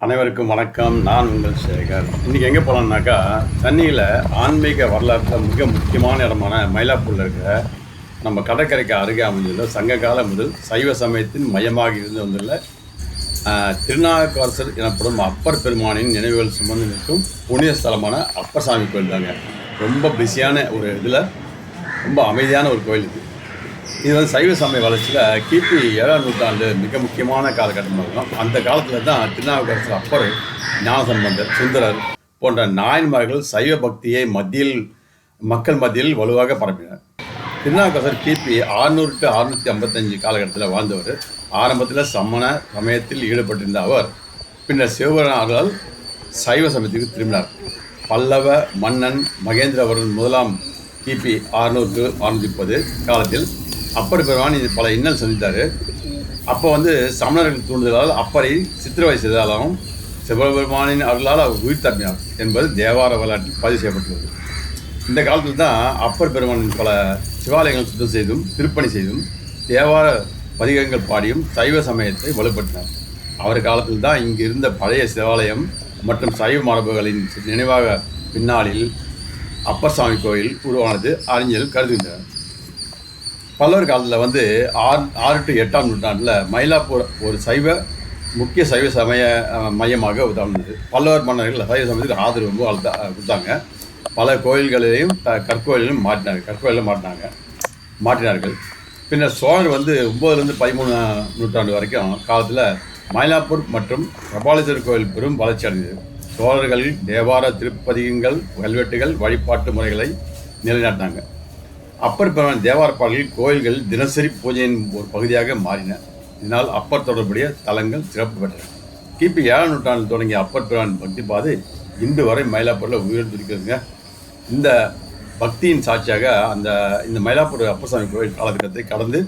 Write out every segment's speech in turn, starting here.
அனைவருக்கும் வணக்கம். நான் உங்கள் சேகர். இன்றைக்கி எங்கே போகலான்னாக்கா சென்னையில் ஆன்மீக வரலாற்றில் மிக முக்கியமான இடமான மயிலாப்பூரில் இருக்கிற நம்ம கடற்கரைக்கு அருகே அமைந்துள்ள சங்ககால முதல் சைவ சமயத்தின் மையமாக இருந்து வந்துள்ள திருநாகரசர் எனப்படும் அப்பர் பெருமானின் நினைவுகள் சுமந்து நிற்கும் புனித ஸ்தலமான அப்பர் சாமி கோயில் தாங்க ரொம்ப பிஸியான ஒரு இதில் ரொம்ப அமைதியான ஒரு கோயில் இது. இது வந்து சைவ சமய வளர்ச்சியில் கிபி ஏழாம் நூற்றாண்டு மிக முக்கியமான காலகட்டமாக இருக்கும். அந்த காலத்தில் தான் திருநாவுக்கரசர் அப்பர் ஞானசம்பந்தர் சுந்தரர் போன்ற நாயன்மார்கள் சைவ பக்தியை மத்தியில் மக்கள் மத்தியில் வலுவாக பரப்பினர். திருநாவுக்கரசர் கிபி ஆறுநூறு டு அறுநூற்றி ஐம்பத்தஞ்சு காலகட்டத்தில் வாழ்ந்தவர். ஆரம்பத்தில் சமண சமயத்தில் ஈடுபட்டிருந்த அவர். பின்னர் சிவபெருமானால் சைவ சமயத்துக்கு திரும்பினார். பல்லவ மன்னன் மகேந்திரவர்மன் முதலாம் கிபி அறுநூறு அறுநூற்றி முப்பது காலத்தில். அப்பர் பெருமான் பல இன்னல் சந்தித்தார். அப்போ வந்து சமணர்கள் தூண்டுதலால் அப்பரை சித்திரவதை செய்ததாலும் சிவபெருமானின் அருளால் அவர் உயிர் தப்பினார் என்பது தேவார வரலாற்றில் பதிவு செய்யப்பட்டுள்ளது. இந்த காலத்தில் தான் அப்பர் பெருமானின் பல சிவாலயங்கள் சுத்தம் செய்தும் திருப்பணி செய்தும் தேவார பதிகங்கள் பாடியும் சைவ சமயத்தை வலுப்படுத்தினார். அவர் காலத்தில் தான் இங்கு இருந்த பழைய சிவாலயம் மற்றும் சைவ மரபுகளின் நினைவாக பின்னாளில் அப்பசாமி கோயில் உருவானது அறிஞர்கள் கருதுகின்றனர். பல்லவர் காலத்தில் வந்து ஆறு ஆறு டு எட்டாம் நூற்றாண்டில் மயிலாப்பூர் ஒரு சைவ முக்கிய சைவ சமய மையமாக உதாரணது. பல்லவர் மன்னர்கள் சைவ சமயத்துக்கு ஆதரவு ரொம்ப வளர்த்தா கொடுத்தாங்க. பல கோயில்களையும் த- கற்கோயிலையும் மாட்டினாங்க கற்கோயிலும் மாட்டினாங்க மாற்றினார்கள். பின்னர் சோழர் வந்து ஒம்போதுலேருந்து பதிமூணு நூற்றாண்டு வரைக்கும் காலத்தில் மயிலாப்பூர் மற்றும் கபாலீஸ்வரர் கோயில் பெரும் வளர்ச்சி அடைந்தது. சோழர்கள் தேவார திருப்பதிகங்கள் கல்வெட்டுகள் வழிபாட்டு முறைகளை நிலைநாட்டினாங்க. அப்பர் பெருமான் தேவார பாடல்கள் கோயில்கள் தினசரி பூஜையின் ஒரு பகுதியாக மாறின. இதனால் அப்பர் தொடர்புடைய தலங்கள் சிறப்பு பெற்றன. கிபி ஏழாம் நூற்றாண்டில் தொடங்கிய அப்பர் பெருமான் பக்தி பாதை இன்று வரை மயிலாப்பூரில் உயர்ந்திருக்கிறதுங்க இந்த பக்தியின் சாட்சியாக அந்த இந்த மயிலாப்பூர் அப்பசாமி கோயில் காலகட்டத்தை கடந்து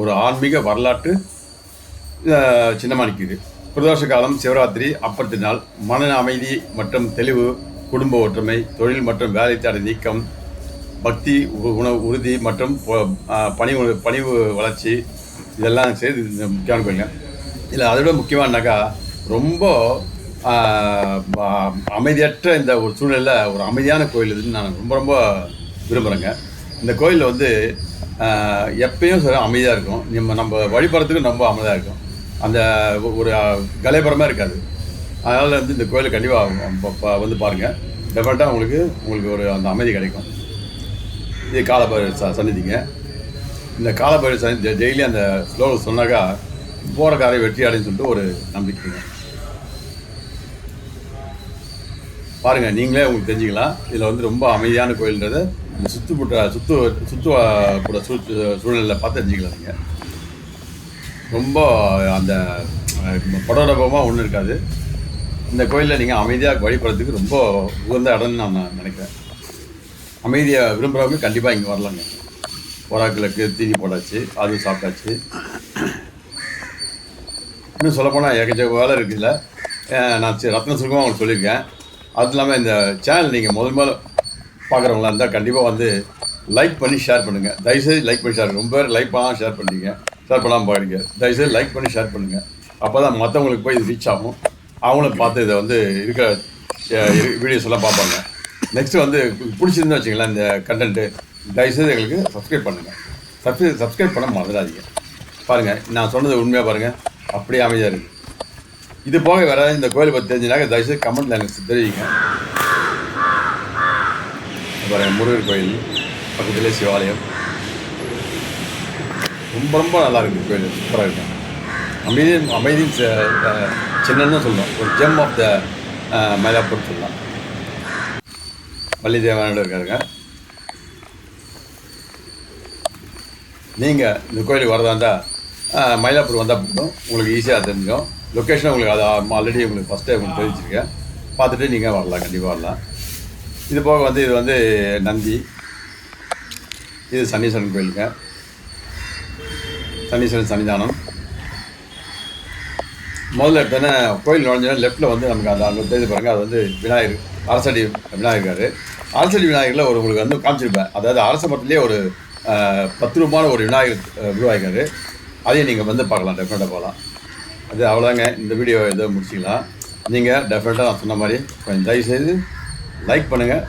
ஒரு ஆன்மீக வரலாற்று அஹ், நிற்குது பிரதோஷ காலம் சிவராத்திரி அப்பர் திருநாள் மன அமைதி மற்றும் தெளிவு குடும்ப ஒற்றுமை தொழில் மற்றும் வேலை தடை நீக்கம் பக்தி உ- உணவு உறுதி மற்றும் பணி பணிவு வளர்ச்சி இதெல்லாம் சேர்த்து முக்கியமான கோயிலுங்க. இதில் அதை விட முக்கியமானாக்கா ரொம்ப அமைதியற்ற இந்த ஒரு சூழ்நிலையில் ஒரு அமைதியான கோயில் இதுன்னு நான் ரொம்ப ரொம்ப விரும்புகிறேங்க இந்த கோயிலில் வந்து எப்பயும் சரி அமைதியாக இருக்கும் நம்ம நம்ம வழிபடுறதுக்கும் ரொம்ப அமைதியாக இருக்கும் அந்த ஒரு கலைபரமாக இருக்காது. அதனால் வந்து இந்த கோயிலை கண்டிப்பாக வந்து பாருங்கள் டெஃபினட்டாக உங்களுக்கு உங்களுக்கு ஒரு அந்த அமைதி கிடைக்கும். இது காலபைரவர் ச சன்னிதிங்க இந்த காலபைரவர் சன்னிதி டெய்லி அந்த ஸ்லோகம் சொன்னாக்கா போகிற காரை வெற்றி அடைன்னு சொல்லிட்டு ஒரு நம்பிக்கைங்க பாருங்கள் நீங்களே உங்களுக்கு தெரிஞ்சுக்கலாம். இதில் வந்து ரொம்ப அமைதியான கோயில்ன்றதை இந்த சுற்றுப்புற சுற்று சுற்று புற சூழ்நிலையில் பார்த்து தெரிஞ்சுக்கலாம் நீங்கள் ரொம்ப அந்த படோடபமாக ஒன்றும் இருக்காது. இந்த கோயிலில் நீங்கள் அமைதியாக வழிபடுறதுக்கு ரொம்ப உகந்த இடம்னு நான் நினைக்கிறேன். அமைதியை விரும்புகிறவங்க கண்டிப்பாக இங்கே வரலாங்க. புறாக்களுக்கு தீனி போட்டாச்சு அது சாப்பிட்டாச்சு. இன்னும் சொல்லப்போனால் ஏகச்சக்க வேலை இருக்குதுல்ல நான் ரத்ன சுருக்கமாக உங்களுக்கு சொல்லியிருக்கேன். அது இல்லாமல் இந்த சேனல் நீங்கள் முதல் முதல்ல பார்க்குறவங்களா இருந்தால் கண்டிப்பாக வந்து லைக் பண்ணி ஷேர் பண்ணுங்கள் தயவுசெய்து லைக் பண்ணி ஷேர் ரொம்ப லைக் பண்ணால் ஷேர் பண்ணுறீங்க ஷேர் பண்ணாமல் பாருங்க தயவுசெய்து லைக் பண்ணி ஷேர் பண்ணுங்கள் அப்போ தான் மற்றவங்களுக்கு போய் இது ரீச் ஆகும். அவங்களும் பார்த்து இதை வந்து இருக்கிற வீடியோஸ் எல்லாம் பார்ப்பாங்க. நெக்ஸ்ட்டு வந்து பிடிச்சிருந்து வச்சுங்களேன் இந்த கண்டென்ட்டு தயவுசெய்து எங்களுக்கு சப்ஸ்கிரைப் பண்ணுங்கள் சப்ஸ்கிரைப் சப்ஸ்கிரைப் பண்ண மறந்துடாதீங்க. பாருங்கள் நான் சொன்னது உண்மையாக பாருங்கள் அப்படியே அமைதியாக இருக்குது இது போக வேற இந்த கோயிலை பற்றி தெரிஞ்சுனாக்க தயவுசெய்து கமெண்ட்ல எனக்கு தெரிவிங்க. பாருங்கள் முருகர் கோயில் பக்கத்துலேயே சிவாலயம். ரொம்ப ரொம்ப நல்லா இருக்கு கோயில். சூப்பராக இருக்கும் அமைதி அமைதி சின்னன்னு சொல்லலாம் ஒரு ஜெம் ஆஃப் த மயிலாப்பூர் சொல்லலாம் வள்ளி தேவானோட இருக்காருங்க. நீங்கள் இந்த கோயிலுக்கு வரதா இருந்தால் மயிலாப்பூர் வந்தால் போதும். உங்களுக்கு ஈஸியாக தெரிஞ்சிடும். லொக்கேஷன் உங்களுக்கு அது ஆல்ரெடி உங்களுக்கு ஃபஸ்ட்டே உங்களுக்கு தெரிவிச்சிருக்கேன் பார்த்துட்டு நீங்கள் வரலாம். கண்டிப்பாக வரலாம். இது போக வந்து இது வந்து நந்தி. இது சனீஸ்வரன் கோயிலுங்க. சனீஸ்வரன் சன்னிதானம். முதல்ல எடுத்தோன்னே கோயில் நுழைஞ்சோன்னா லெஃப்ட்டில் வந்து நமக்கு அந்த அந்த தெரிஞ்சு பாருங்கள் அது வந்து விநாயகர் அரசடி விநாயகர் அரசடி விநாயகரில் ஒரு உங்களுக்கு வந்து காமிச்சிருப்பேன் அதாவது அரச மரத்துலேயே ஒரு பத்து ரூபான ஒரு விநாயகர் அஹ், அதையும் நீங்கள் வந்து பார்க்கலாம் டெஃபினட்டாக போகலாம். அது அவ்வளோதாங்க இந்த வீடியோ இதை முடிச்சிக்கலாம். நீங்கள் டெஃபினட்டாக நான் சொன்ன மாதிரி கொஞ்சம் தயவுசெய்து லைக் பண்ணுங்கள்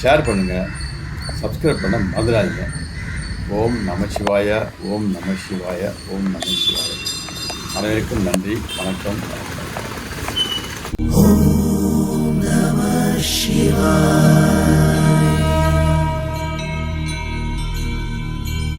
ஷேர் பண்ணுங்கள் சப்ஸ்கிரைப் பண்ண மறந்துடாதீங்க. ஓம் நமசிவாய ஓம் நமசிவாய ஓம் நமசிவாய அனைவருக்கும் நன்றி வணக்கம் வணக்கம் Shiva.